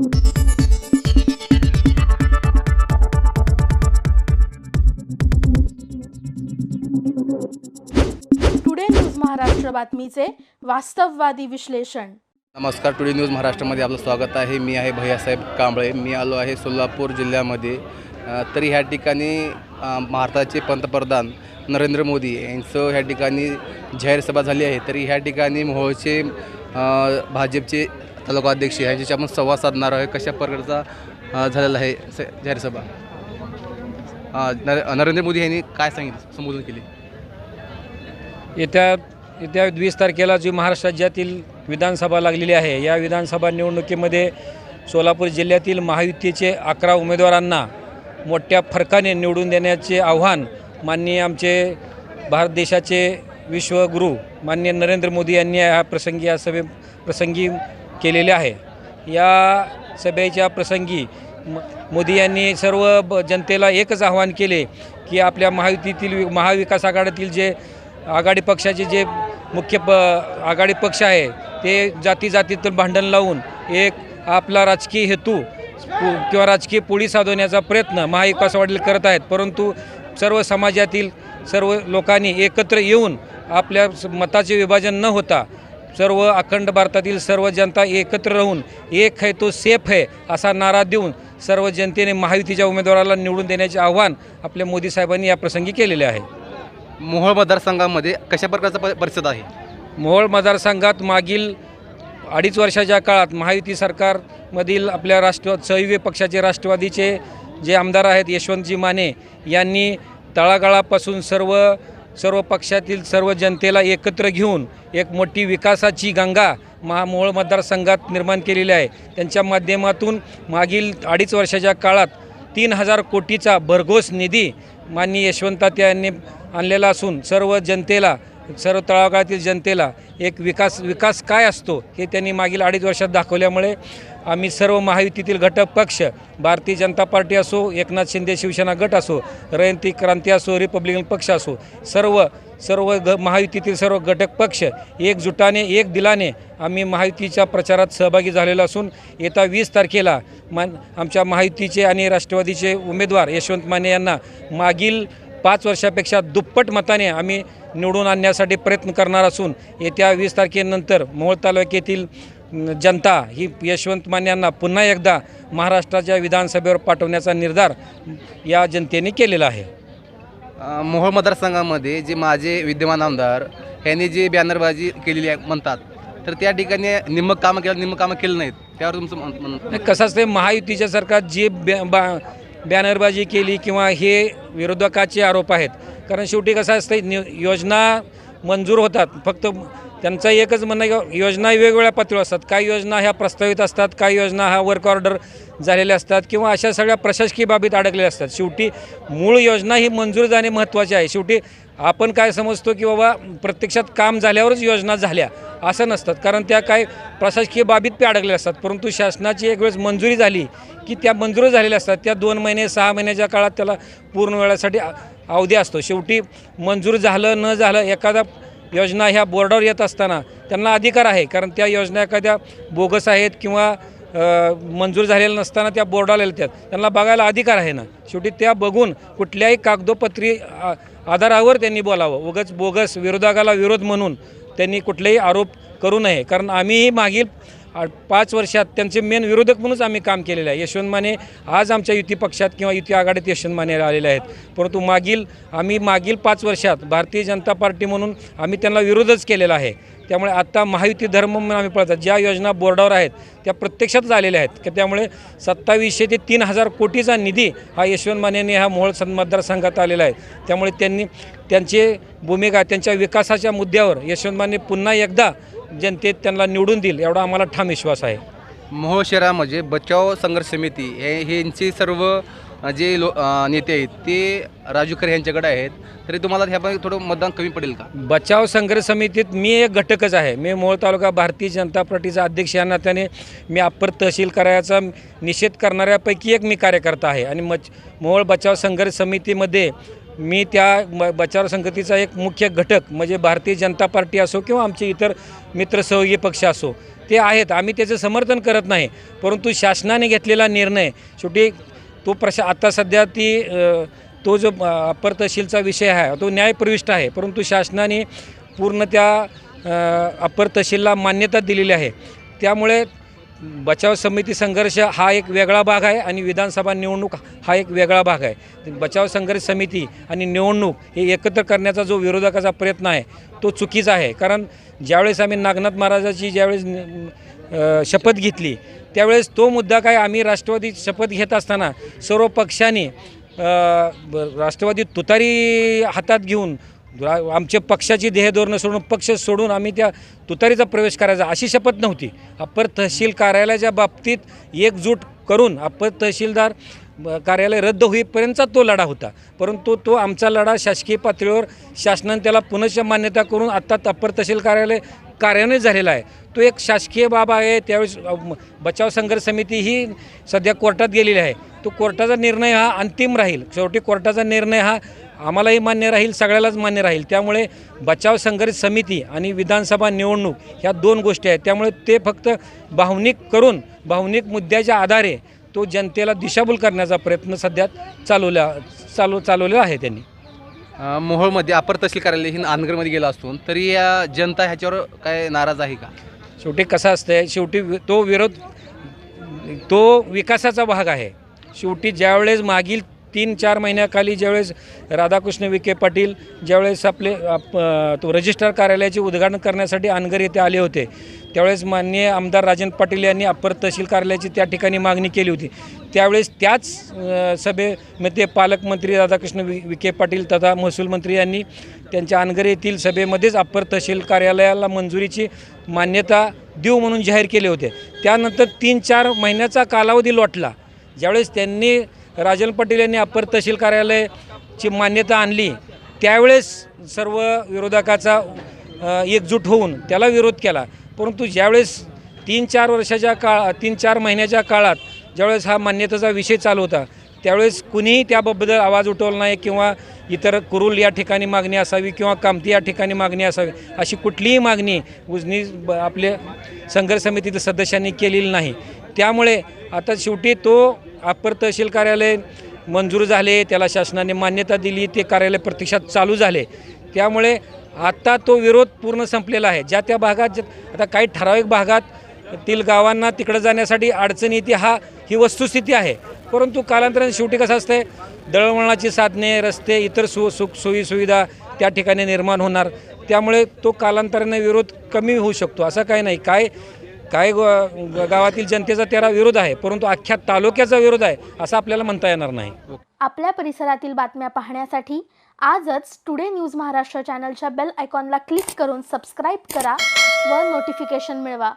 Today news Maharashtra बातमीचे वास्तववादी विश्लेषण नमस्कार टुडे न्यूज महाराष्ट्रामध्ये आपलं स्वागत आहे. मी आहे भैयासाहेब कांबळे. मी आलो आहे सोलापूर जिल्ह्यामध्ये. तरी ह्या ठिकाणी भारताचे पंतप्रधान नरेंद्र मोदी यांचं ह्या ठिकाणी जाहीर सभा झाली आहे. तरी ह्या ठिकाणी मोहोळचे भाजपचे तालुका अध्यक्ष ह्यांच्याशी आपण संवाद साधणार आहे कशा प्रकारचा झालेला आहे स- जाहीर सभा? नर नरेंद्र मोदी यांनी काय सांगितलं संबोधन केले? येत्या येत्या वीस तारखेला जी महाराष्ट्र राज्यातील विधानसभा लागलेली आहे या विधानसभा निवडणुकीमध्ये सोलापूर जिल्ह्यातील महायुतीचे अकरा उमेदवारांना मोठ्या फरकाने निवडून देण्याचे आव्हान माननीय आमचे भारत देशाचे विश्वगुरू माननीय नरेंद्र मोदी यांनी या प्रसंगी या सभे प्रसंगी केलेले आहे. या सभेच्या प्रसंगी म मोदी यांनी सर्व ब जनतेला एकच आवाहन केले की आपल्या महायुतीतील वि- महाविकास आघाडीतील जे आघाडी पक्षाचे जे मुख्य प आघाडी पक्ष आहे ते जाती जातीतून भांडण लावून एक आपला राजकीय हेतू किंवा राजकीय पोळी साधवण्याचा प्रयत्न महाविकास आघाडील करत आहेत. परंतु सर्व समाजातील सर्व लोकांनी एकत्र येऊन आपल्या स- मताचे विभाजन न होता सर्व अखंड भारतातील सर्व जनता एकत्र राहून एक है तो सेफ है असा नारा देऊन सर्व जनतेने महायुतीच्या उमेदवाराला निवडून देण्याचे आव्हान आपल्या मोदी साहेबांनी या प्रसंगी केलेले आहे. मोहोळ मतदारसंघामध्ये कशा प्रकारचा प- परिस्थिती आहे? मोहोळ मतदारसंघात मागील अडीच वर्षाच्या काळात महायुती सरकारमधील आपल्या राष्ट्र सहयोगी पक्षाचे राष्ट्रवादीचे जे आमदार आहेत यशवंतजी माने यांनी तळागाळापासून सर्व सर्व पक्षातील सर्व जनतेला एकत्र घेऊन एक मोठी विकासाची गंगा महा मतदारसंघात निर्माण केलेली आहे. त्यांच्या माध्यमातून मागील अडीच वर्षाच्या काळात तीन हजार कोटीचा भरघोस निधी माननीय यशवंतात्या यांनी आणलेला असून सर्व जनतेला सर्व तळागाळातील जनतेला एक विकास विकास काय असतो हे त्यांनी मागील अडीच वर्षात दाखवल्यामुळे आम्ही सर्व महायुतीतील घटक पक्ष भारतीय जनता पार्टी असो एकनाथ शिंदे शिवसेना गट असो रयंती क्रांती असो रिपब्लिकन पक्ष असो सर्व सर्व ग महायुतीतील सर्व घटक पक्ष एकजुटाने एक दिलाने आम्ही महायुतीच्या प्रचारात सहभागी झालेलो असून येत्या वीस तारखेला मान आमच्या महायुतीचे आणि राष्ट्रवादीचे उमेदवार यशवंत माने यांना मागील पाच वर्षापेक्षा दुप्पट मताने आम्ही निवडून आणण्यासाठी प्रयत्न करणार असून येत्या वीस तारखेनंतर मोहोळ तालुक्यातील जनता ही यशवंत माने यांना पुन्हा एकदा महाराष्ट्राच्या विधानसभेवर पाठवण्याचा निर्धार या जनतेने केलेला आहे. मोहोळ मतदारसंघामध्ये जे माझे विद्यमान आमदार यांनी जे बॅनरबाजी केलेली आहे म्हणतात तर त्या ठिकाणी निम्मक कामं केलं निम्मक कामं केलं नाहीत. त्यावर तुमचं कसं असते महायुतीच्या सरकार जे बॅ बा बॅनरबाजी केली किंवा हे विरोधकाचे आरोप आहेत कारण शेवटी कसं असतं योजना मंजूर होतात फक्त त्यांचं एकच म्हणणं आहे योजना वेगवेगळ्या पातळीवर असतात. काही योजना ह्या प्रस्तावित असतात काही योजना ह्या वर्क ऑर्डर झालेल्या असतात किंवा अशा सगळ्या प्रशासकीय बाबीत अडकलेल्या असतात. शेवटी मूळ योजना ही मंजूर जाणे महत्त्वाचे आहे. शेवटी आपण काय समजतो की बाबा प्रत्यक्षात काम झाल्यावरच योजना झाल्या असं नसतात. कारण त्या काय प्रशासकीय बाबीत ते अडकलेल्या असतात. परंतु शासनाची एक वेळेस मंजुरी झाली की त्या मंजूर झालेल्या असतात. त्या दोन महिने सहा महिन्याच्या काळात त्याला पूर्ण वेळासाठी अवधी असतो. शेवटी मंजूर झालं न झालं एखादा योजना ह्या बोर्डावर येत असताना त्यांना अधिकार आहे. कारण त्या योजना एखाद्या बोगस आहेत किंवा मंजूर झालेल्या नसताना त्या बोर्डाला येतात त्यांना बघायला अधिकार आहे ना. शेवटी त्या बघून कुठल्याही कागदोपत्री आ- आधारावर त्यांनी बोलावं. उगच बोगस विरोधकाला विरोध म्हणून त्यांनी कुठलेही आरोप करू नये. कारण आम्हीही मागील पाच वर्षात त्यांचे मेन विरोधक म्हणूनच आम्ही काम केलेलं आहे. यशवंत माने आज आमच्या युती पक्षात किंवा युती आघाडीत यशवंत माने आलेले आहेत. परंतु मागील आम्ही मागील पाच वर्षात भारतीय जनता पार्टी म्हणून आम्ही त्यांना विरोधच केलेला आहे. त्यामुळे आत्ता महायुती धर्म म्हणून आम्ही पळतात. ज्या योजना बोर्डावर आहेत त्या प्रत्यक्षात झालेल्या आहेत. की त्यामुळे सत्तावीसशे ते तीन हजार कोटीचा निधी हा यशवंत मानेने ह्या मोहोळ सं मतदारसंघात आलेला आहे. त्यामुळे त्यांनी त्यांचे भूमिका त्यांच्या विकासाच्या मुद्द्यावर यशवंत माने पुन्हा एकदा जनतेत त्यांना निवडून देईल एवढा आम्हाला ठाम विश्वास आहे. मोहोळ शहरामध्ये बचाव संघर्ष समिती हे यांचे सर्व जे लो अ, नेते आहेत ते राजू खरे यांच्याकडे आहेत. तरी तुम्हाला ह्यापैकी थोडं मतदान कमी पडेल का? बचाव संघर्ष समितीत मी एक घटकच आहे. मी मोहोळ तालुका भारतीय जनता पार्टीचा अध्यक्ष या नात्याने मी अप्पर तहसील करायचा निषेध करणाऱ्यापैकी एक मी कार्यकर्ता आहे. आणि मच मोहोळ बचाव संघर्ष समितीमध्ये मी त्या ब बचाव संगतीचा एक मुख्य घटक म्हणजे भारतीय जनता पार्टी असो किंवा आमचे इतर मित्र सहयोगी पक्ष असो ते आहेत. आम्ही त्याचं समर्थन करत नाही परंतु शासनाने घेतलेला निर्णय शेवटी तो प्रशा आता सध्या ती तो जो अपर अप्पर तहसीलचा विषय आहे तो न्यायप्रविष्ट आहे परंतु शासनाने पूर्ण त्या अपर अप्पर तहसीलला मान्यता दिलेली आहे. त्यामुळे बचाव समिती संघर्ष हा एक वेगळा भाग आहे आणि विधानसभा निवडणूक हा एक वेगळा भाग आहे. बचाव संघर्ष समिती आणि निवडणूक हे एकत्र करण्याचा जो विरोधकाचा प्रयत्न आहे तो चुकीचा आहे. कारण ज्यावेळेस आम्ही नागनाथ महाराजाची ज्यावेळेस शपथ घेतली त्यावेळेस तो मुद्दा काय आम्ही राष्ट्रवादी शपथ घेत असताना सर्व पक्षांनी राष्ट्रवादी तुतारी हातात घेऊन आमच्या पक्षाची ध्येयधोरणं सोडून पक्ष सोडून आम्ही त्या तुतारीचा प्रवेश करायचा अशी शपथ नव्हती. अप्पर तहसील कार्यालयाच्या बाबतीत एकजूट करून अप्पर तहसीलदार कार्यालय रद्द होईपर्यंतचा तो लढा होता. परंतु तो आमचा लढा शासकीय पातळीवर शासनाने त्याला पुनश्च मान्यता करून आत्ता अप्पर तहसील कार्यालय कार्यान्वित झालेला आहे. तो एक शासकीय बाब आहे त्यावेळेस बचाव संघर्ष समिती ही सध्या कोर्टात गेलेली आहे. तो कोर्टाचा निर्णय हा अंतिम राहील. शेवटी कोर्टाचा निर्णय हा आम्हालाही मान्य राहील सगळ्यालाच मान्य राहील. त्यामुळे बचाव संघर्ष समिती आणि विधानसभा निवडणूक ह्या दोन गोष्टी आहेत. त्यामुळे ते फक्त भावनिक करून भावनिक मुद्द्याच्या आधारे तो जनतेला दिशाभूल करण्याचा प्रयत्न सध्या चालवला चालू चालवलेला आहे त्यांनी. मोहोळमध्ये अपर तहसील कार्यालय ही नांदगडमध्ये गेला असून तरी या जनता ह्याच्यावर काय नाराज आहे का? शेवटी कसं असतंय? शेवटी तो विरोध तो विकासाचा भाग आहे. शेवटी ज्यावेळेस मागील तीन चार महिन्याखाली ज्यावेळेस राधाकृष्ण विखे पाटील ज्यावेळेस आपले आप- तो रजिस्ट्रार कार्यालयाचे उद्घाटन करण्यासाठी अनगर येथे आले होते त्यावेळेस माननीय आमदार राजन पाटील यांनी अप्पर तहसील कार्यालयाची त्या ठिकाणी मागणी केली होती. त्यावेळेस त्याच सभेमध्ये पालकमंत्री राधाकृष्ण वि विखे पाटील तथा महसूल मंत्री यांनी त्यांच्या अनगर येथील सभेमध्येच अप्पर तहसील कार्यालयाला मंजुरीची मान्यता देऊ म्हणून जाहीर केले होते. त्यानंतर तीन चार महिन्याचा कालावधी लोटला. ज्यावेळेस त्यांनी राजन पटेल यांनी अप्पर तहसील कार्यालयाची मान्यता आणली. त्यावेळेस सर्व विरोधकाचा एकजूट होऊन त्याला विरोध केला. परंतु ज्यावेळेस तीन चार वर्षाच्या काळ तीन चार महिन्याच्या काळात ज्यावेळेस हा मान्यतेचा विषय चालू होता त्यावेळेस कुणीही त्याबद्दल आवाज उठवला नाही किंवा इतर कुरुल या ठिकाणी मागणी असावी किंवा कामती या ठिकाणी मागणी असावी अशी कुठलीही मागणी उजनी ब- आपले संघर्ष समितीतील सदस्यांनी केलेली नाही. त्यामुळे आता शेवटी तो अप्पर तहसील कार्यालय मंजूर झाले त्याला शासनाने मान्यता दिली ते कार्यालय प्रत्यक्षात चालू झाले. त्यामुळे आता तो विरोध पूर्ण संपलेला आहे. ज्या त्या भागात आता काही ठराविक भागात तील गावांना तिकडं जाण्यासाठी अडचण येते हा ही वस्तुस्थिती आहे. परंतु कालांतराने शेवटी कसं असतंय दळणवळणाची साधने रस्ते इतर सु सुख सोयी सुविधा त्या ठिकाणी निर्माण होणार. त्यामुळे तो कालांतराने विरोध कमी होऊ शकतो असं काही नाही. काय काय गावातील जनतेचा त्याला विरोध आहे परंतु अख्ख्या तालुक्याचा विरोध आहे असं आपल्याला म्हणता येणार नाही. आपल्या परिसरातील बातम्या पाहण्यासाठी आजच टुडे न्यूज महाराष्ट्र चॅनलच्या बेल आयकॉनला क्लिक करून सबस्क्राईब करा व नोटिफिकेशन मिळवा.